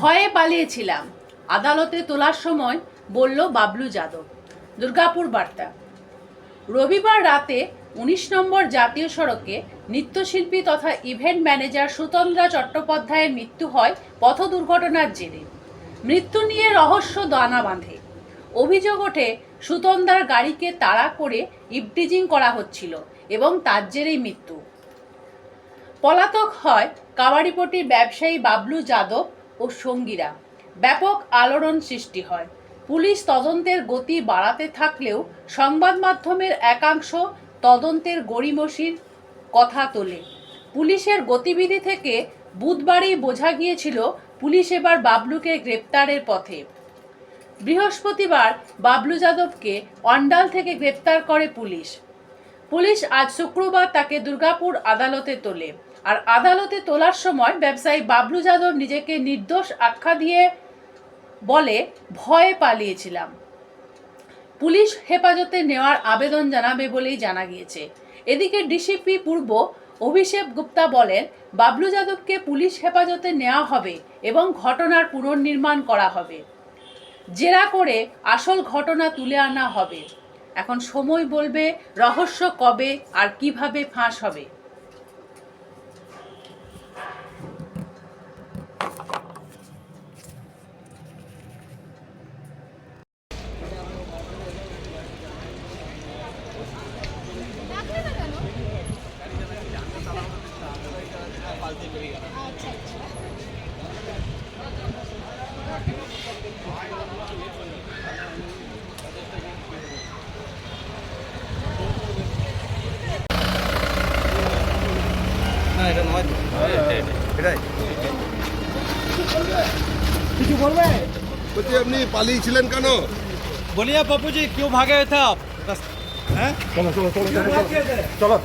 ভয়ে পালিয়েছিলাম। আদালতে তোলার সময় বলল বাবলু যাদব। দুর্গাপুর বার্তা। রবিবার রাতে উনিশ নম্বর জাতীয় সড়কে নৃত্যশিল্পী তথা ইভেন্ট ম্যানেজার সুতন্দ্রা চট্টোপাধ্যায়ের মৃত্যু হয় পথ দুর্ঘটনার জেরে। মৃত্যু নিয়ে রহস্য দানা বাঁধে। অভিযোগ ওঠে, সুতন্দ্রার গাড়িকে তাড়া করে ইভটিজিং করা হচ্ছিল এবং তার জেরেই মৃত্যু। পলাতক হয় কাবাডিপটির ব্যবসায়ী বাবলু যাদব ও সঙ্গীরা। ব্যাপক আলোড়ন সৃষ্টি হয়। পুলিশ তদন্তের গতি বাড়াতে থাকলেও সংবাদ মাধ্যমের একাংশ তদন্তের গড়িমসির কথা তোলে। পুলিশের গতিবিধি থেকে বুধবারই বোঝা গিয়েছিল, পুলিশ এবার বাবলুকে গ্রেপ্তারের পথে। বৃহস্পতিবার বাবলু যাদবকে অন্ডাল থেকে গ্রেপ্তার করে পুলিশ। পুলিশ আজ শুক্রবার তাকে দুর্গাপুর আদালতে তোলে। আর আদালতে তোলার সময় ব্যবসায়ী বাবলু যাদব নিজেকে নির্দোষ আখ্যা দিয়ে বলে, ভয়ে পালিয়েছিলাম। পুলিশ হেফাজতে নেওয়ার আবেদন জানাবে বলেই জানা গিয়েছে। এদিকে ডিসিপি পূর্ব অভিষেক গুপ্তা বলেন, বাবলু যাদবকে পুলিশ হেফাজতে নেওয়া হবে এবং ঘটনার পুনর্নির্মাণ করা হবে। জেরা করে আসল ঘটনা তুলে আনা হবে। এখন সময় বলবে, রহস্য কবে আর কীভাবে ফাঁস হবে? কিছু বলবে বলছি আপনি পালিয়েছিলেন কেন বলিয়া বাপুজি কেউ ভাগে था হ্যাঁ চলো চলো চলো চলো চলো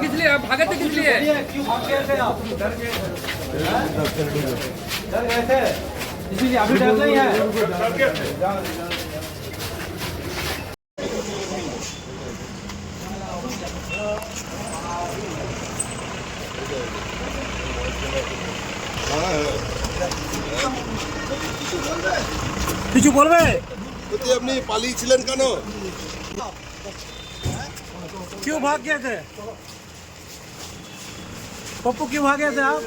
किस लिए आप भागे थे किस लिए क्यों भाग गए थे आप डर गए डर गए थे इसीलिए अभी डर नहीं है? কিছু বলবে বলছি আপনি পালিয়েছিলেন কেন क्यों भाग गए थे पप्पू क्यों भागे थे आप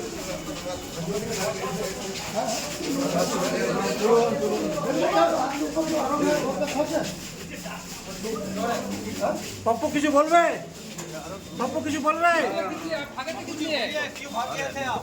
पप्पू কিছু বলবে पप्पू কিছু বলবে किस लिए आप भागे थे किस लिए क्यों भाग गए थे आप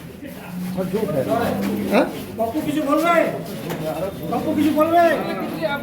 হ্যাঁ? কিছু বলবে? কিছু বলবে?